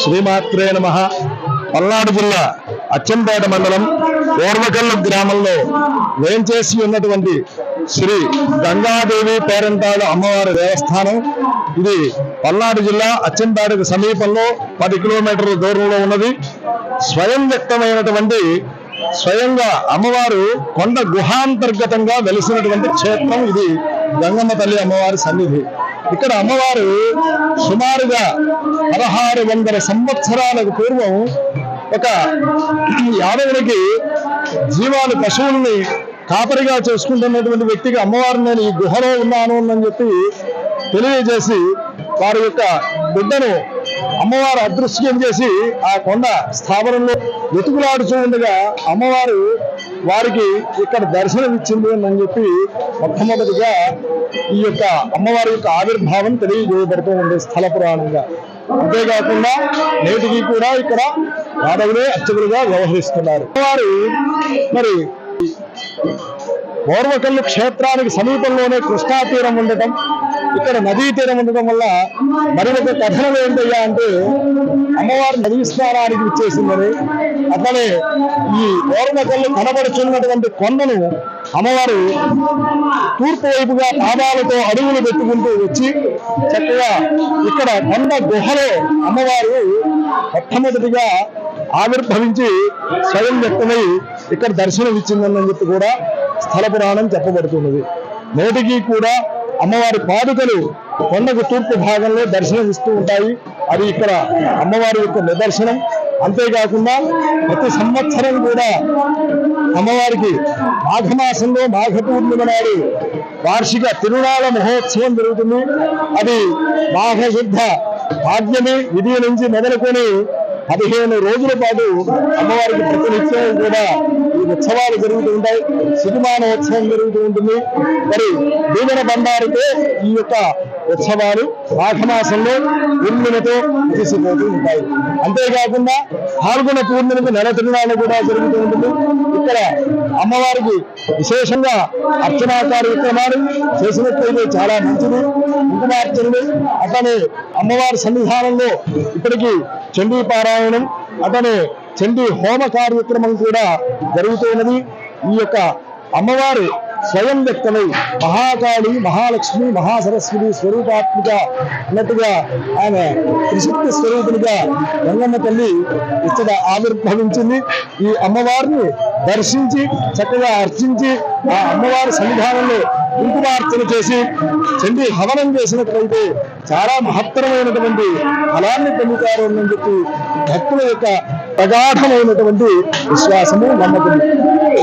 శ్రీమాత్రే నమ. పల్నాడు జిల్లా అచ్చంపేట మండలం ఓర్వకల్లు గ్రామంలో వేంచేసి ఉన్నటువంటి శ్రీ గంగాదేవి పేరంటాల అమ్మవారి దేవస్థానం. ఇది పల్నాడు జిల్లా అచ్చంపేటకు సమీపంలో పది కిలోమీటర్ల దూరంలో ఉన్నది. స్వయం వ్యక్తమైనటువంటి స్వయంగా అమ్మవారు కొండ గుహాంతర్గతంగా వెలిసినటువంటి క్షేత్రం ఇది. గంగమ్మ తల్లి అమ్మవారి సన్నిధి. ఇక్కడ అమ్మవారు సుమారుగా పదహారు వందల సంవత్సరాలకు పూర్వం ఒక యాదవునికి జీవాలు పశువుల్ని కాపరిగా చేసుకుంటున్నటువంటి వ్యక్తికి అమ్మవారు నేను ఈ గుహలో ఉన్నాను అని చెప్పి తెలియజేసి వారి యొక్క బిడ్డను అమ్మవారు అదృశ్యం చేసి ఆ కొండ స్థావరంలో వెతుకులాడుచూ ఉండగా అమ్మవారు వారికి ఇక్కడ దర్శనం ఇచ్చింది అని చెప్పి మొట్టమొదటిగా ఈ యొక్క అమ్మవారి యొక్క ఆవిర్భావం తెలియజేయబడుతూ ఉంది స్థల పురాణంగా. అంతేకాకుండా నేటికి కూడా ఇక్కడ యాదవులే అర్చకులుగా వ్యవహరిస్తున్నారు. వారు మరి ఓర్వకల్లు క్షేత్రానికి సమీపంలోనే కృష్ణా తీరం ఉండటం ఇక్కడ నదీ తీరం ఉండటం వల్ల మరి ఒక కథనం ఏంటయ్యా అంటే అమ్మవారు నదీ స్నానానికి ఇచ్చేసిందని అట్లనే ఈ ఓర్మకల్లు కనబడుచున్నటువంటి కొండను అమ్మవారు తూర్పు వైపుగా పాదాలతో అడుగులు పెట్టుకుంటూ వచ్చి చక్కగా ఇక్కడ కొండ గుహలో అమ్మవారు మొట్టమొదటిగా ఆవిర్భవించి స్వయం వ్యక్తమై ఇక్కడ దర్శనం ఇచ్చిందని చెప్పి కూడా స్థల పురాణం చెప్పబడుతున్నది. నేటికి కూడా అమ్మవారి పాదుకలు కొండకు తూర్పు భాగంలో దర్శనం ఇస్తూ ఉంటాయి. అది ఇక్కడ అమ్మవారి యొక్క నిదర్శనం. అంతేకాకుండా ప్రతి సంవత్సరం కూడా అమ్మవారికి మాఘమాసంలో మాఘ పూర్ణిమ నాడు వార్షిక తిరునాళ మహోత్సవం జరుగుతుంది. అది మాఘశుద్ధ భాగ్యమే. విధి నుంచి మొదలుకొని పదిహేను రోజుల పాటు అమ్మవారికి ప్రతినిత్యం కూడా ఈ ఉత్సవాలు జరుగుతూ ఉంటాయి. సిరిమానోత్సవం జరుగుతూ ఉంటుంది. మరి దీవెన బండారితో ఈ యొక్క ఉత్సవాలు మాఘమాసంలో ఉర్మిలతో ముగిసిపోతూ ఉంటాయి. అంతేకాకుండా పాల్గొన పూర్ణిమకు నెల తిరునాళ్ళు కూడా జరుగుతూ ఉంటుంది. ఇక్కడ అమ్మవారికి విశేషంగా అర్చనా కార్యక్రమాలు చేసినట్లయితే చాలా మంచిది. కుంకుమార్చనలు అట్లనే అమ్మవారి సన్నిధానంలో ఇప్పటికీ చండీ పారాయణం అతనే చండీ హోమ కార్యక్రమం కూడా జరుగుతున్నది ఈ యొక్క అమ్మవారి స్వయం వ్యక్తమై మహాకాళి మహాలక్ష్మి మహాసరస్వతి స్వరూపాత్మిక అన్నట్టుగా ఆమె త్రిశక్తి స్వరూపునిగా గంగమ్మ తల్లి ఇక్కడ ఆవిర్భవించింది. ఈ అమ్మవారిని దర్శించి చక్కగా అర్చించి ఆ అమ్మవారి సన్నిధానంలో కుంకుమార్చన చేసి చండీ హవనం చేసినట్లయితే చాలా మహత్తరమైనటువంటి ఫలాన్ని పొందుతారు అని చెప్పి భక్తుల యొక్క ప్రగాఢమైనటువంటి విశ్వాసము నమ్మకం.